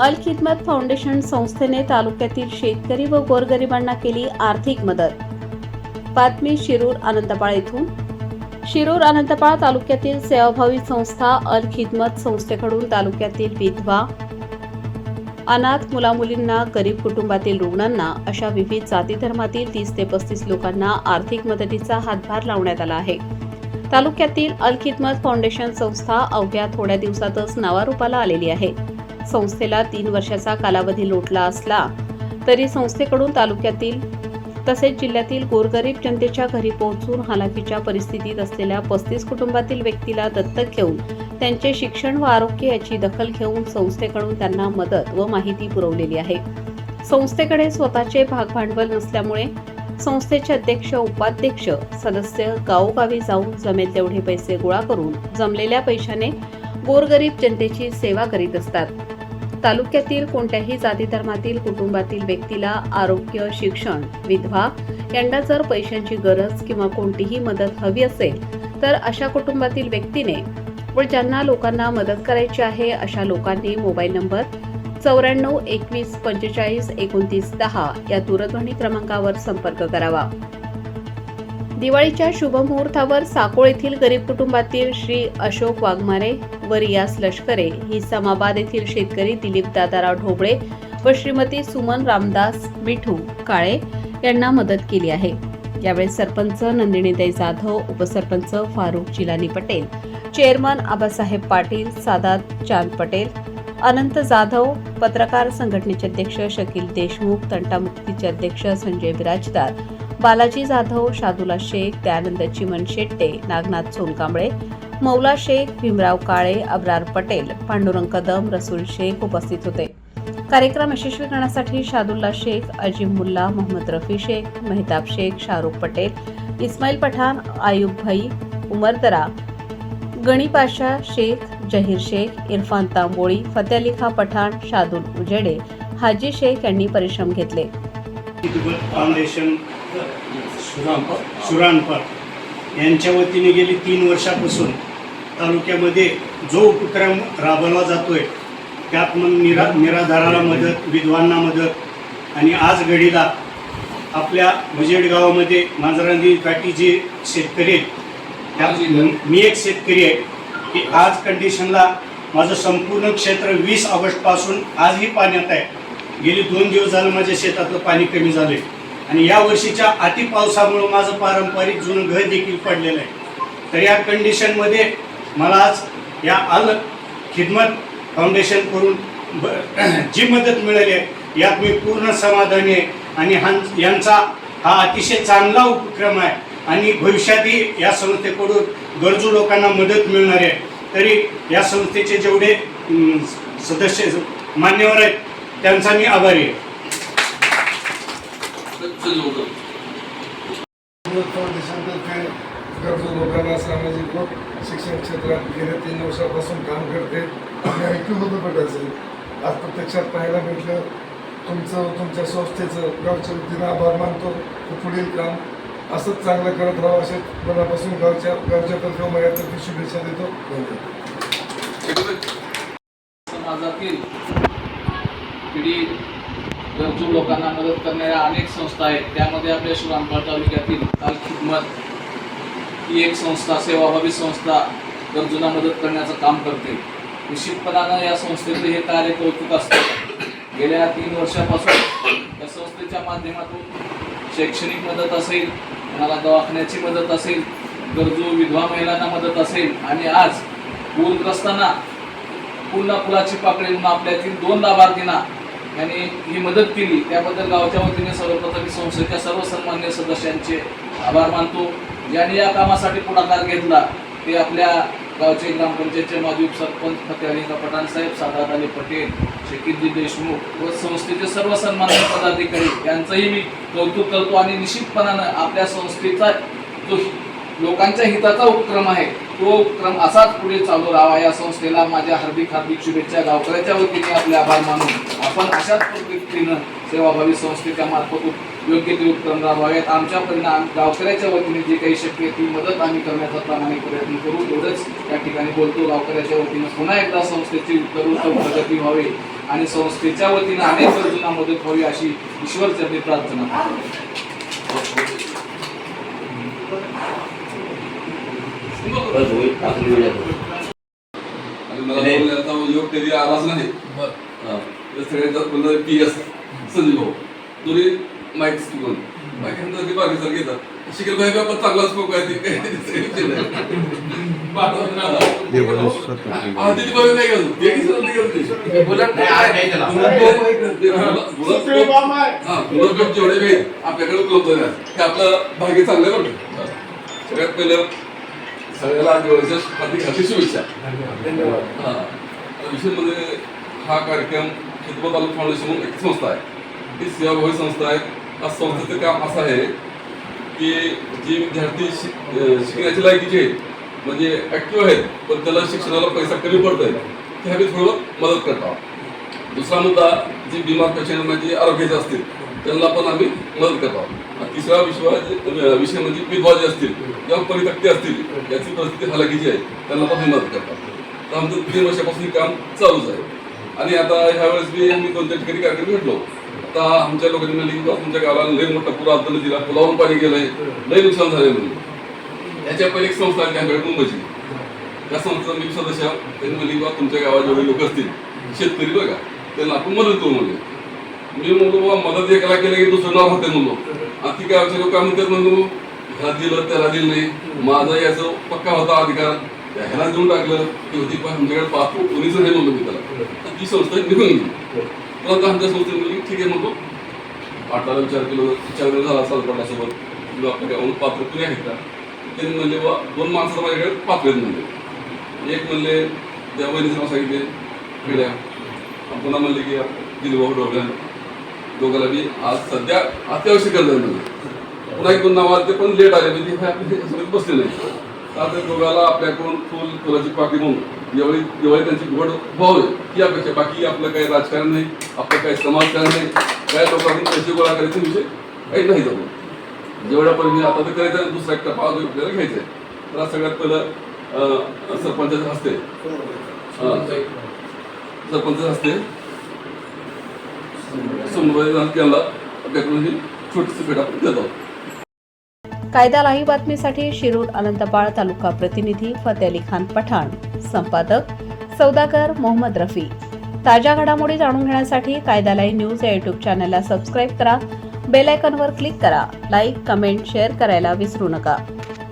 अल खिदमत फाउंडेशन संस्थेने तालुक्यातील शेतकरी व गोरगरिबांना केली आर्थिक मदत. बातमी शिरूर आनंदपाळ येथून शिरूर आनंदपाळ तालुक्यातील सेवाभावी संस्था अल खिदमत संस्थेकडून तालुक्यातील विधवा अनाथ मुलामुलींना गरीब कुटुंबातील रुग्णांना अशा विविध जाती धर्मातील तीस ते पस्तीस लोकांना आर्थिक मदतीचा हातभार लावण्यात आला आहे. तालुक्यातील अल खिदमत फाउंडेशन संस्था अवघ्या थोड्या दिवसातच नावारूपाला आलेली आहे. संस्थेला तीन वर्षाचा कालावधी लोटला असला तरी संस्थेकडून तालुक्यातील तसेच जिल्ह्यातील गोरगरीब जनतेच्या घरी पोहोचून हालाकीच्या परिस्थितीत असलेल्या पस्तीस कुटुंबातील व्यक्तीला दत्तक घेऊन त्यांचे शिक्षण व आरोग्य याची दखल घेऊन संस्थेकडून त्यांना मदत व माहिती पुरवलेली आहे. संस्थेकडे स्वतःचे भागभांडवल नसल्यामुळे संस्थेचे अध्यक्ष उपाध्यक्ष सदस्य गावोगावी जाऊन जमेल तेवढे पैसे गोळा करून जमलेल्या पैशाने गोरगरीब जनतेची सेवा करीत असतात. तालुक्यातील कोणत्याही जाती धर्मातील कुटुंबातील व्यक्तीला आरोग्य शिक्षण विधवा यांना जर पैशांची गरज किंवा कोणतीही मदत हवी असेल तर अशा कुटुंबातील व्यक्तीने व ज्यांना लोकांना मदत करायची आहे अशा लोकांनी मोबाईल नंबर चौऱ्याण्णव एकवीस पंचेचाळीस एकोणतीस दहा या दूरध्वनी क्रमांकावर संपर्क करावा. दिवाळीच्या शुभमुहूर्तावर साकोळ येथील गरीब कुटुंबातील श्री अशोक वाघमारे व रियास लष्करे ही समाबाद येथील शेतकरी दिलीप दादाराव ढोबळे व श्रीमती सुमन रामदास मिठू काळे यांना मदत केली आहे. यावेळी सरपंच नंदिनीताई जाधव उपसरपंच फारुख जिलानी पटेल चेअरमन आबासाहेब पाटील सादात चांद पटेल अनंत जाधव पत्रकार संघटनेचे अध्यक्ष शकील देशमुख तंटामुक्तीचे अध्यक्ष संजय बिराजदार बालाजी जाधव शादुला शेख दयानंद चिमन शेट्टे नागनाथ सोनकांबळे मौला शेख भीमराव काळे अब्रार पटेल पांडुरंग कदम रसूल शेख उपस्थित होते. कार्यक्रम यशस्वी करण्यासाठी शादुल्ला शेख अजिम मुल्ला मोहम्मद रफी शेख मेहताब शेख शाहरुख पटेल इस्माईल पठाण आयुब भाई उमरदरा गणी पाशा शेख जहीर शेख इरफान तांबोळी फते खा पठाण शादुल उजेडे हाजी शेख यांनी परिश्रम घेतले. फाउंडेशन सुरानपर यांच्या वतीने गेली तीन वर्षापासून तालुक्यामध्ये जो उपक्रम राबवला जातोय त्यात मग निरा निराधाराला मदत विधवांना मदत आणि आज घडीला आपल्या मुजेड गावामध्ये मांजरांदी काठी जे शेतकरी आहेत त्यात मी एक शेतकरी आहे की आज कंडिशनला माझं संपूर्ण क्षेत्र वीस ऑगस्टपासून आजही पाण्यात आहे. गेली दोन दिवस झालं माझ्या शेतातलं पाणी कमी झालंय. आणि या वर्षीच्या अति पावसामुळं माझं पारंपरिक जुनं घर देखील पडलेलं आहे. तर या कंडिशनमध्ये मला आज या अल खिदमत फाउंडेशनकडून ब- जी मदत मिळाली आहे यात मी पूर्ण समाधानी आहे. आणि हां यांचा हा अतिशय चांगला उपक्रम आहे. आणि भविष्यातही या संस्थेकडून गरजू लोकांना मदत मिळणार आहे. तरी या संस्थेचे जेवढे सदस्य मान्यवर आहेत त्यांचा मी आभारी आहे. फाउंडेशनतर्फे गरजू लोकांना सामाजिक व शिक्षण क्षेत्रात गेल्या तीन वर्षापासून काम करते. आणि ऐकू होतं भेटायचं आज प्रत्यक्षात पाहायला भेटलं तुमचं तुमच्या संस्थेचं गावच्या वतीनं आभार मानतो. पुढील काम असंच चांगलं करत राहावं असे मनापासून गावच्या गावच्यातर्फे माझ्यातर्फे शुभेच्छा देतो. धन्यवाद. समाजातील पीडित गरजू लोकांना मदत करणाऱ्या अनेक संस्था आहेत. त्यामध्ये आपल्या शिवरामपाळ तालुक्यातील काल खिदमत ही एक संस्था सेवाभावी संस्था गरजूंना मदत करण्याचं काम करते. निश्चितपणानं या संस्थेचं हे कार्य कौतुक असतं. गेल्या तीन वर्षापासून या संस्थेच्या माध्यमातून शैक्षणिक मदत असेल कोणाला दवाखान्याची मदत असेल गरजू विधवा महिलांना मदत असेल आणि आज पूरग्रस्तांना पूर्ण पुलाची पाकळी म्हणून आपल्यातील दोन लाभार्थींना यांनी ही मदत केली. त्याबद्दल गावच्या वतीने सर्वप्रथम मी संस्थेच्या सर्व सन्मान्य सदस्यांचे आभार मानतो. ज्यांनी या कामासाठी पुढाकार घेतला ते आपल्या गावचे ग्रामपंचायतचे माजी सरपंच फते अली पठाण साहेब सादात अली पटेल शकीलजी देशमुख व संस्थेचे सर्व सन्मान्य पदाधिकारी यांचंही मी कौतुक करतो आणि निश्चितपणानं आपल्या संस्थेचा जो लोकांच्या हिताचा उपक्रम आहे. तो उपक्रम असाच पुढे चालू राहावा या संस्थेला माझ्या हार्दिक हार्दिक शुभेच्छा. गावकऱ्याच्या वतीने आपले आभार मानून आपण अशाच पद्धतीनं सेवाभावी संस्थेच्या मार्फत योग्य ते उपक्रम राबवावेत. आमच्या परिणाम गावकऱ्याच्या वतीने जे काही शक्य ती मदत आम्ही करण्याचा प्रामाणिक प्रयत्न करू. एवढंच या ठिकाणी बोलतो. गावकऱ्याच्या वतीनं पुन्हा एकदा संस्थेची उत्तरोत्तर प्रगती व्हावी आणि संस्थेच्या वतीनं अनेक गरजूंना मदत व्हावी अशी ईश्वर चरणी प्रार्थना आणि मला बोलण्याचा योग कधी आलाच नाही हा. तर सगळ्यांचा पुन्हा पी एस संजय भाऊ दोन्ही माईक शिकेल भाई चांगला स्कोप आहे ते नाही. हा, दिलीप भाई नाही गेलो. ते की सर नाही गेलो ते. बुलेट नाही, आज नाही त्याला. बुलेट ते- ते- बुलेट- बुलेट- हा, बुलेट पेप जेवढे बी आहेत, आपल्याकडे उपलब्ध आहे ते आपलं भाग्य चांगलं आहे बरं का? सगळ्यात पहिलं सगळ्याला हार्दिक हार्दिक शुभेच्छा. धन्यवाद. हा. विशेष म्हणजे हा कार्यक्रम खिदमत आलम फाउंडेशन म्हणून एक संस्था आहे. ही सेवाभावी संस्था आहे. या संस्थेचं काम असं आहे की जे विद्यार्थी शिक- शिकण्याच्या लायकीचे आहेत म्हणजे ऍक्टिव्ह आहेत पण त्याला शिक्षणाला पैसा कमी पडत आहे ते आम्ही थोडं मदत करतो दुसरा मुद्दा जे बिमार पेशंट म्हणजे आरोग्याचे असतील त्यांना पण आम्ही मदत करतो तिसरा विश्वास विषय म्हणजे विधवा जे असतील किंवा परितक्ते असतील याची परिस्थिती हलाखीची आहे. त्यांना पण मदत करतात. तर आमचं तीन वर्षापासून काम चालूच आहे. आणि आता ह्यावेळेस मी बी आम्ही कोणत्या ठिकाणी कार्यक्रम भेटलो आता आमच्या लोकांनी म्हणले की तुमच्या गावाला लई मोठा पूर आला दिला पुलावरून पाणी गेलंय. लई नुकसान झालंय म्हणून. याच्या पहिले एक संस्था आहे आमच्याकडे मुंबईची. त्या संस्थेचा मी सदस्य त्यांनी म्हणली बा तुमच्या गावात जेवढे लोक असतील शेतकरी बघा त्यांना आपण मदत करू म्हणजे मी म्हणतो बाबा मदत एकाला केलं की दुसरं नाव होते म्हणलो आणि काय गावचे लोक काय म्हणतात म्हणलो ह्याला दिलं त्याला दिलं नाही. माझा याचं पक्का होता अधिकार. ह्याला देऊन टाकलं की होती पण आमच्याकडे पाहतो कोणीच नाही म्हणलो मी त्याला. तर ती संस्था निघून गेली. तर आता आमच्या संस्थेने म्हणली ठीक आहे म्हणतो. आठाला विचार केलो विचार केला झाला सालपाटासोबत किंवा आपल्या गावाहून पात्र तुम्ही आहेत का? त्यांनी म्हणले बा दोन माणसं माझ्याकडे पात्र आहेत म्हणले. एक म्हणले त्या बहिणीचं नाव सांगितले पिढ्या. पुन्हा म्हणले की दिलभाऊ डोगऱ्या दोघाला बी आज सध्या अत्यावश्यक गरज आहे म्हणजे पुन्हा एक दोन नाव ते पण लेट आले म्हणजे हे आपले बसले नाही आता दोघाला आपल्याकडून फुल फुलाची पाकळी म्हणून दिवाळी दिवाळी त्यांची गोड व्हावी ही अपेक्षा. बाकी आपलं काही राजकारण नाही आपलं काही समाजकारण नाही काय लोकांनी पैसे गोळा करायचे विषय काही नाही जेवढ्या पण आता तर करायचं दुसरा एक टप्पा अजून आपल्याला घ्यायचा आहे तर सगळ्यात पहिलं अं, सरपंचाच्या हस्ते. अं, सरपंचाच्या हस्ते समन्वय ही कायदा लाही बातमीसाठी शिरूर अनंतपाळ तालुका प्रतिनिधी फते अली खान पठाण. संपादक सौदागर मोहम्मद रफी. ताज्या घडामोडी जाणून घेण्यासाठी कायदा न्यूज या युट्यूब चॅनलला सबस्क्राईब करा. बेल आयकॉनवर क्लिक करा. लाईक कमेंट शेअर करायला विसरू नका.